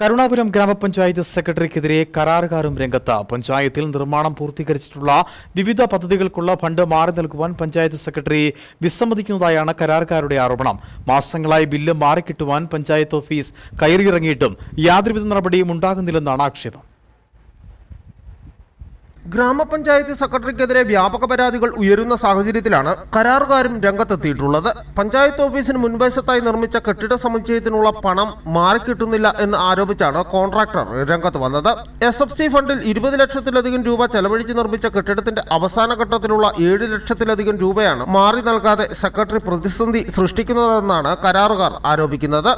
കരുണാപുരം ഗ്രാമപഞ്ചായത്ത് സെക്രട്ടറിക്കെതിരെ കരാറുകാരും രംഗത്ത്. പഞ്ചായത്തിൽ നിർമ്മാണം പൂർത്തീകരിച്ചിട്ടുള്ള വിവിധ പദ്ധതികൾക്കുള്ള ഫണ്ട് മാറി നൽകുവാൻ പഞ്ചായത്ത് സെക്രട്ടറി വിസമ്മതിക്കുന്നതായാണ് കരാറുകാരുടെ ആരോപണം. മാസങ്ങളായി ബില്ല് മാറിക്കിട്ടുവാൻ പഞ്ചായത്ത് ഓഫീസ് കയറിയിറങ്ങിയിട്ടും യാതൊരുവിധ നടപടിയും ഉണ്ടാകുന്നില്ലെന്നാണ് ആക്ഷേപം. ഗ്രാമപഞ്ചായത്ത് സെക്രട്ടറിക്കെതിരെ വ്യാപക പരാതികൾ ഉയരുന്ന സാഹചര്യത്തിലാണ് കരാറുകാരും രംഗത്തെത്തിയിട്ടുള്ളത്. പഞ്ചായത്ത് ഓഫീസിന് മുൻവശത്തായി നിർമ്മിച്ച കെട്ടിട സമുച്ചയത്തിനുള്ള പണം മാറിക്കിട്ടുന്നില്ല എന്ന് ആരോപിച്ചാണ് കോൺട്രാക്ടർ രംഗത്ത് വന്നത്. എസ് എഫ് സി ഫണ്ടിൽ ഇരുപത് ലക്ഷത്തിലധികം രൂപ ചെലവഴിച്ച് നിർമ്മിച്ച കെട്ടിടത്തിന്റെ അവസാന ഘട്ടത്തിലുള്ള ഏഴ് ലക്ഷത്തിലധികം രൂപയാണ് മാറി നൽകാതെ സെക്രട്ടറി പ്രതിസന്ധി സൃഷ്ടിക്കുന്നതെന്നാണ് കരാറുകാർ ആരോപിക്കുന്നത്.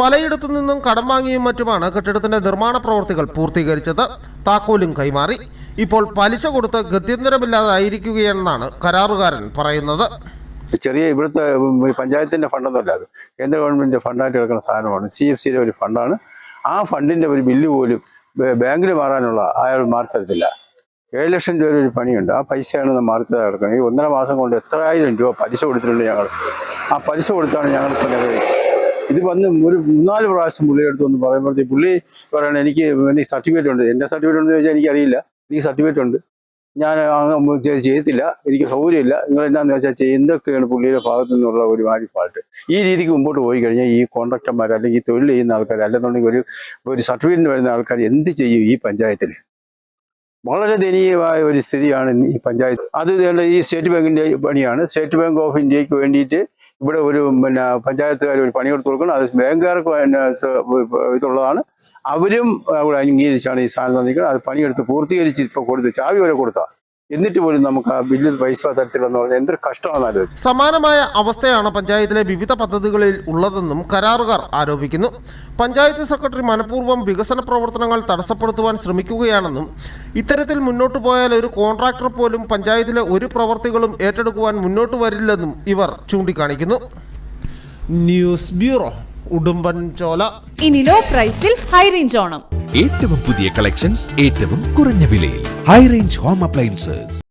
പലയിടത്തു നിന്നും കടം വാങ്ങിയും മറ്റുമാണ് കെട്ടിടത്തിന്റെ നിർമ്മാണ പ്രവർത്തികൾ പൂർത്തീകരിച്ചത്. താക്കോലും കൈമാറി. ഇപ്പോൾ പലിശ കൊടുത്ത് ഗത്യന്തരമില്ലാതായിരിക്കുകയാണെന്നാണ് കരാറുകാരൻ പറയുന്നത്. ചെറിയ ഇവിടുത്തെ പഞ്ചായത്തിന്റെ ഫണ്ടൊന്നുമല്ല അത്. കേന്ദ്ര ഗവൺമെന്റിന്റെ ഫണ്ടായിട്ട് കിടക്കുന്ന സാധനമാണ്. സി എഫ് സിയിലെ ഒരു ഫണ്ടാണ്. ആ ഫണ്ടിന്റെ ഒരു ബില്ല് പോലും ബാങ്കിൽ മാറാനുള്ള അയാൾ മാറിത്തരത്തില്ല ഏഴ് ലക്ഷം രൂപ ഒരു പണിയുണ്ട്. ആ പൈസയാണ് നമ്മൾ കിടക്കുന്നത്. ഈ ഒന്നര മാസം കൊണ്ട് എത്രയായിരം രൂപ പലിശ കൊടുത്തിട്ടുണ്ട് ഞങ്ങൾ. ആ പലിശ കൊടുത്താണ് ഞങ്ങൾ ഇത് വന്ന് ഒരു മൂന്നാൽ പ്രാവശ്യം പുള്ളിയുടെ അടുത്ത് വന്ന് പറയുമ്പോഴത്തേക്ക് പുള്ളി പറയണ എനിക്ക് എനിക്ക് സർട്ടിഫിക്കറ്റ് ഉണ്ട്. എന്റെ സർട്ടിഫിക്കറ്റ് ഉണ്ടെന്ന് ചോദിച്ചാൽ എനിക്കറിയില്ല. എനിക്ക് സർട്ടിഫിക്കറ്റ് ഉണ്ട്. ഞാൻ ചെയ്തില്ല എനിക്ക് സൗകര്യമില്ല. നിങ്ങൾ എന്താന്ന് വെച്ചാൽ എന്തൊക്കെയാണ് പുള്ളിയുടെ ഭാഗത്തു നിന്നുള്ള ഒരു മാരി ഫാൾട്ട് ഈ രീതിക്ക് മുമ്പോട്ട് പോയി കഴിഞ്ഞാൽ ഈ കോൺട്രാക്ടർമാർ അല്ലെങ്കിൽ ഈ തൊഴിൽ ചെയ്യുന്ന ആൾക്കാർ അല്ലെന്നുണ്ടെങ്കിൽ ഒരു ഒരു സർട്ടിഫിക്കറ്റിന് വരുന്ന ആൾക്കാർ എന്ത് ചെയ്യും ഈ പഞ്ചായത്തിൽ? വളരെ ദയനീയമായ ഒരു സ്ഥിതിയാണ് ഈ പഞ്ചായത്ത്. അത് ഈ സ്റ്റേറ്റ് ബാങ്കിന്റെ പണിയാണ്. സ്റ്റേറ്റ് ബാങ്ക് ഓഫ് ഇന്ത്യയ്ക്ക് വേണ്ടിയിട്ട് ഇവിടെ ഒരു പിന്നെ പഞ്ചായത്തുകാർ ഒരു പണി കൊടുത്തു കൊടുക്കണം. അത് ബാങ്കുകാർക്ക് ഇതുള്ളതാണ്. അവരും അവിടെ അംഗീകരിച്ചാണ് ഈ സാധനം തന്നിരിക്കുന്നത്. അത് പണിയെടുത്ത് പൂർത്തീകരിച്ച് ഇപ്പോൾ കൊടുത്ത് ചാവി വരെ കൊടുത്താ. എന്നിട്ട് പോലും നമുക്ക് ആ ബില്ല് പൈസ തരത്തില്ലെന്ന് പറഞ്ഞാൽ എന്തൊരു കഷ്ടമാണെന്നാലും സമാനമായ അവസ്ഥയാണ് പഞ്ചായത്തിലെ വിവിധ പദ്ധതികളിൽ ഉള്ളതെന്നും കരാറുകാർ ആരോപിക്കുന്നു. പഞ്ചായത്ത് സെക്രട്ടറി മനഃപൂർവം വികസന പ്രവർത്തനങ്ങൾ തടസ്സപ്പെടുത്തുവാൻ ശ്രമിക്കുകയാണെന്നും ഇത്തരത്തിൽ മുന്നോട്ടു പോയാൽ ഒരു കോൺട്രാക്ടർ പോലും പഞ്ചായത്തിലെ ഒരു പ്രവർത്തികളും ഏറ്റെടുക്കുവാൻ മുന്നോട്ട് വരില്ലെന്നും ഇവർ ചൂണ്ടിക്കാണിക്കുന്നു. News bureau Udumbanchola. ഇനി ലോ പ്രൈസിൽ ഹൈ റേഞ്ച് ഓണം. ഏറ്റവും പുതിയ കളക്ഷൻസ് ഏറ്റവും കുറഞ്ഞ വിലയിൽ. High range home appliances